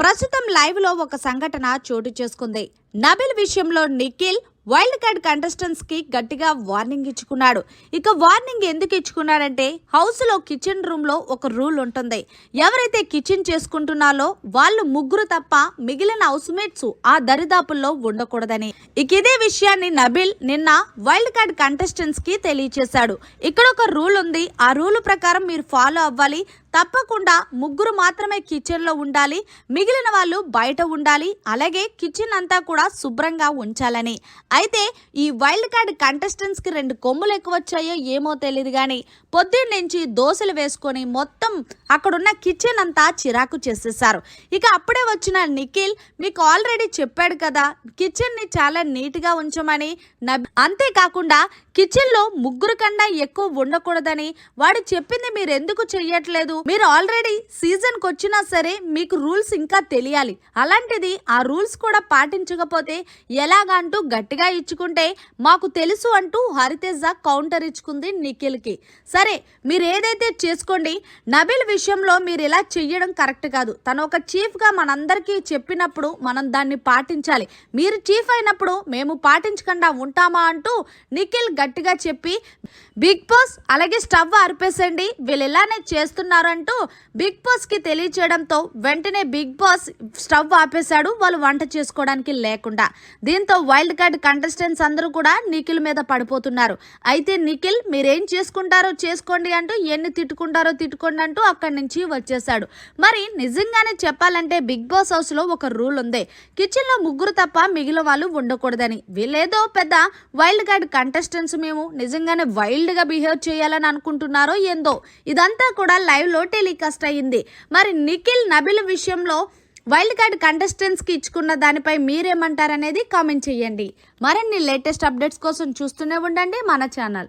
ప్రస్తుతం లైవ్లో ఒక సంఘటన చోటు చేసుకుంది. నబిల్ విషయంలో నిఖిల్ వైల్డ్ కార్డ్ కంటెస్టెంట్స్కి గట్టిగా వార్నింగ్ ఇచ్చుకున్నాడు. ఇక వార్నింగ్ ఎందుకు ఇచ్చుకున్నాడంటే హౌస్లో కిచెన్ రూమ్లో ఒక రూల్ ఉంటుంది. ఎవరైతే కిచెన్ చేసుకుంటున్నారో వాళ్ళు ముగ్గురు తప్ప మిగిలిన హౌస్ మేట్స్ ఆ దరిదాపుల్లో ఉండకూడదని. ఇక ఇదే విషయాన్ని నబిల్ నిన్న వైల్డ్ కార్డ్ కంటెస్టెంట్స్కి తెలియచేశాడు. ఇక్కడ ఒక రూల్ ఉంది. ఆ రూల్ ప్రకారం మీరు ఫాలో అవ్వాలి. తప్పకుండా ముగ్గురు మాత్రమే కిచెన్లో ఉండాలి మిగిలిన వాళ్ళు బయట ఉండాలి అలాగే కిచెన్ అంతా కూడా శుభ్రంగా ఉంచాలని. అయితే ఈ వైల్డ్ కార్డ్ కంటెస్టెంట్స్కి రెండు కొమ్ములు ఎక్కువ వచ్చాయో ఏమో తెలియదు కానీ పొద్దున్న నుంచి దోశలు వేసుకొని మొత్తం అక్కడున్న కిచెన్ అంతా చిరాకు చేసేసారు ఇక అప్పుడే వచ్చిన నిఖిల్ మీకు ఆల్రెడీ చెప్పాడు కదా కిచెన్ని చాలా నీట్గా ఉంచమని నబ్- అంతేకాకుండా కిచెన్లో ముగ్గురు కన్నా ఎక్కువ ఉండకూడదని వాడు చెప్పింది మీరు ఎందుకు చెయ్యట్లేదు? మీరు ఆల్రెడీ సీజన్కి వచ్చినా సరే మీకు రూల్స్ ఇంకా తెలియాలి. అలాంటిది ఆ రూల్స్ కూడా పాటించకపోతే ఎలాగంటూ గట్టిగా ఇచ్చుకుంటే మాకు తెలుసు అంటూ హరితేజ కౌంటర్ ఇచ్చుకుంది నిఖిల్కి. సరే మీరు ఏదైతే చేసుకోండి నబిల్ విషయంలో మీరు ఇలా చెయ్యడం కరెక్ట్ కాదు. తను ఒక చీఫ్గా మనందరికీ చెప్పినప్పుడు మనం దాన్ని పాటించాలి. మీరు చీఫ్ అయినప్పుడు మేము పాటించకుండా ఉంటామా అంటూ నిఖిల్ గట్టిగా చెప్పి బిగ్ బాస్ అలాగే స్టవ్ ఆర్పేసండి వీళ్ళు ఇలానే చేస్తున్నారు అంటూ బిగ్ బాస్కి తెలియచేయడంతో వెంటనే బిగ్ బాస్ స్టవ్ ఆపేశాడు వాళ్ళు వంట చేసుకోవడానికి లేకుండా. దీంతో వైల్డ్ కార్డ్ కంటెస్టెంట్స్ అందరూ కూడా నిఖిల్ మీద పడిపోతున్నారు. అయితే నిఖిల్ మీరేం చేసుకుంటారో చేసుకోండి అంటూ ఎన్ని తిట్టుకుంటారో తిట్టుకోండి అంటూ అక్కడి నుంచి వచ్చేసాడు మరి నిజంగానే చెప్పాలంటే బిగ్ బాస్ హౌస్లో ఒక రూల్ ఉంది. కిచెన్లో ముగ్గురు తప్ప మిగిలిన వాళ్ళు ఉండకూడదని. వీళ్ళేదో పెద్ద వైల్డ్ కార్డ్ కంటెస్టెంట్స్ మేము నిజంగానే వైల్డ్గా బిహేవ్ చేయాలని అనుకుంటున్నారో ఏందో ఇదంతా కూడా లైవ్లో టెలికాస్ట్ అయ్యింది. మరి నిఖిల్ నబిల్ విషయంలో వైల్డ్ కార్డ్ కంటెస్టెంట్స్కి ఇచ్చుకున్న దానిపై మీరేమంటారనేది కామెంట్ చేయండి. మరిన్ని లేటెస్ట్ అప్డేట్స్ కోసం చూస్తూనే ఉండండి మన ఛానల్.